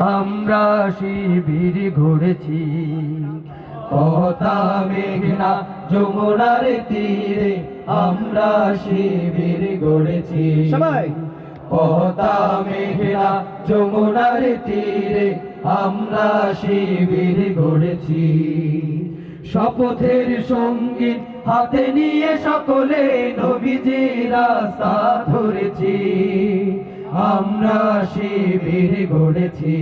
আমরা শিবির ঘুরেছি। পতা মেঘনা যমুনার তীরে আমরা শিবির গড়েছি সবাই। পতা মেঘনা যমুনার তীরে আমরা শিবির গড়েছি শপথের সংগীত হাতে নিয়ে সকলে নবীজি রাস্তা ধরেছি। আমরা শিবির গড়েছি।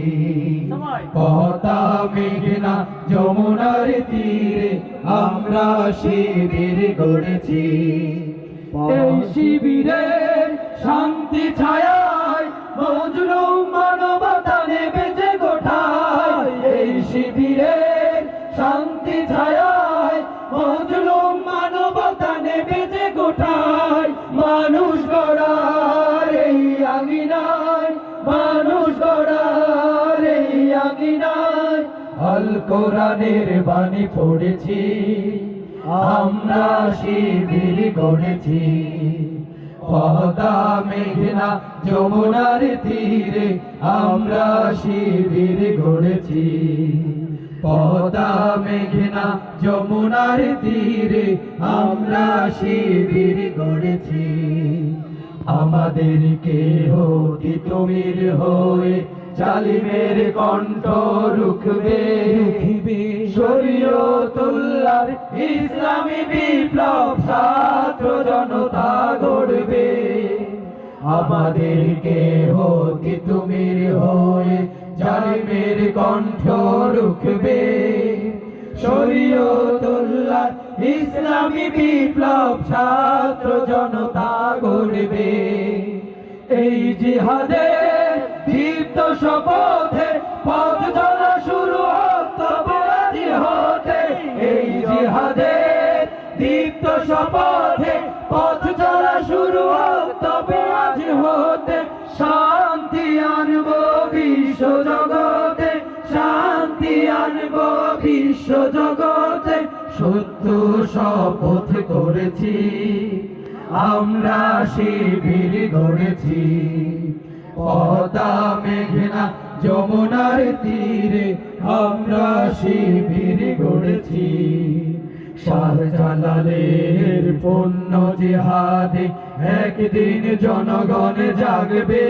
পতা মেঘনা যমুনার তীরে আমরা শিবির গড়েছি। এই শিবিরের শান্তি ছায়ায় মজলুম মানবতা নেবেছে গোঠায় এই শিবিরের শান্তি ছায়ায় মজলুম মানবতা নেবেছে গোঠায় কোরআনের বাণী পড়েছি। আমরা শিবির গড়েছি। পদা মেঘনা যমুনার তীরে আমরা শিবির গড়েছি। পদা মেঘনা যমুনার তীরে আমরা শিবির গড়েছি। আমাদেরকে হতি তুমির হয়ে জালিমের কণ্ঠ রুখবে। রুখবে শরীয়তুল্লাহর ইসলামী বিপ্লব ছাত্র জনতা গড়বে। আমাদেরকে হতি তুমি হয়ে জালিমের কণ্ঠ রুখবে? শরীয়তুল্লাহ ইসলামী বিপ্লব ছাত্র জনতা গড়বে। এই জিহাদের দীপ্ত শপথে পথ দীপ্ত শপথে পথ চলা শুরু তবে আজ হতে শান্তি আনব বিশ্ব জগতে, শান্তি আনব বিশ্ব জগতে। সত্য শপথ করেছি, আমরা শিবির গড়েছি পদা মেঘনা যমুনার তীরে আমরা শিবির গড়েছি। শাহজালালের পূর্ণ জিহাদে একদিন জনগণ জাগবে।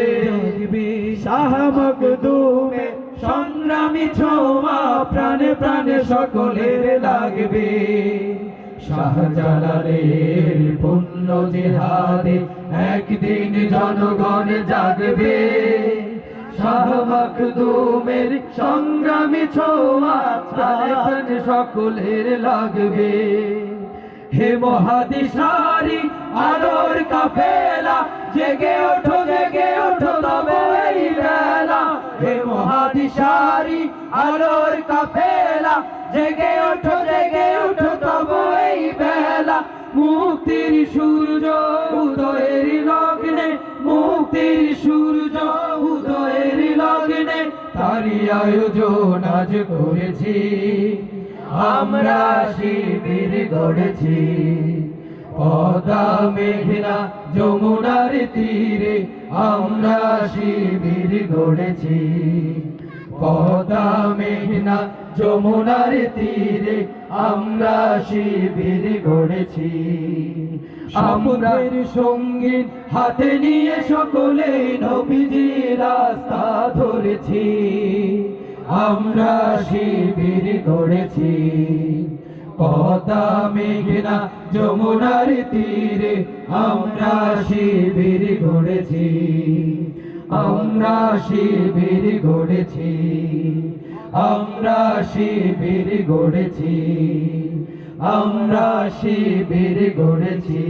শাহ মখদুমে সংগ্রামী ছোমা প্রাণে প্রাণে সকলের লাগবে। শাহজালালের পুণ্য জিহাদে একদিন জনগণ জাগবে। শাহ সংগ্রামী ছোঁয়া সকলের লাগবে। হে মহাদিশারি, আলোর কাফেলা, জেগে ওঠো জেগে ওঠো তবে এই বেলা হে মহাদিশারি, আলোর কাফেলা, জেগে ওঠো জেগে ওঠো তবে এই বেলা মুক্তির সূর্য উদয়ের লগ্নে, মুক্তির সূর্য লগ্নে তারি আয়োজন আজ করেছি। আমরা শিবির গড়েছি। পদা মেঘনা যমুনার তীরে আমরা শিবির গড়েছি। পদা মেঘনা যমুনার তীরে আমরা শিবির গড়েছি। আমরার সংগীত হাতে নিয়ে সকলে নবীজি রাস্তা ধরেছি। আমরা শিবির গড়েছি। পদা মেঘনা, যমুনার তীরে আমরা শিবির গড়েছি। আমরা শিবির গড়েছি। আমরা শিবির গড়েছি আমরা শিবির গড়েছি।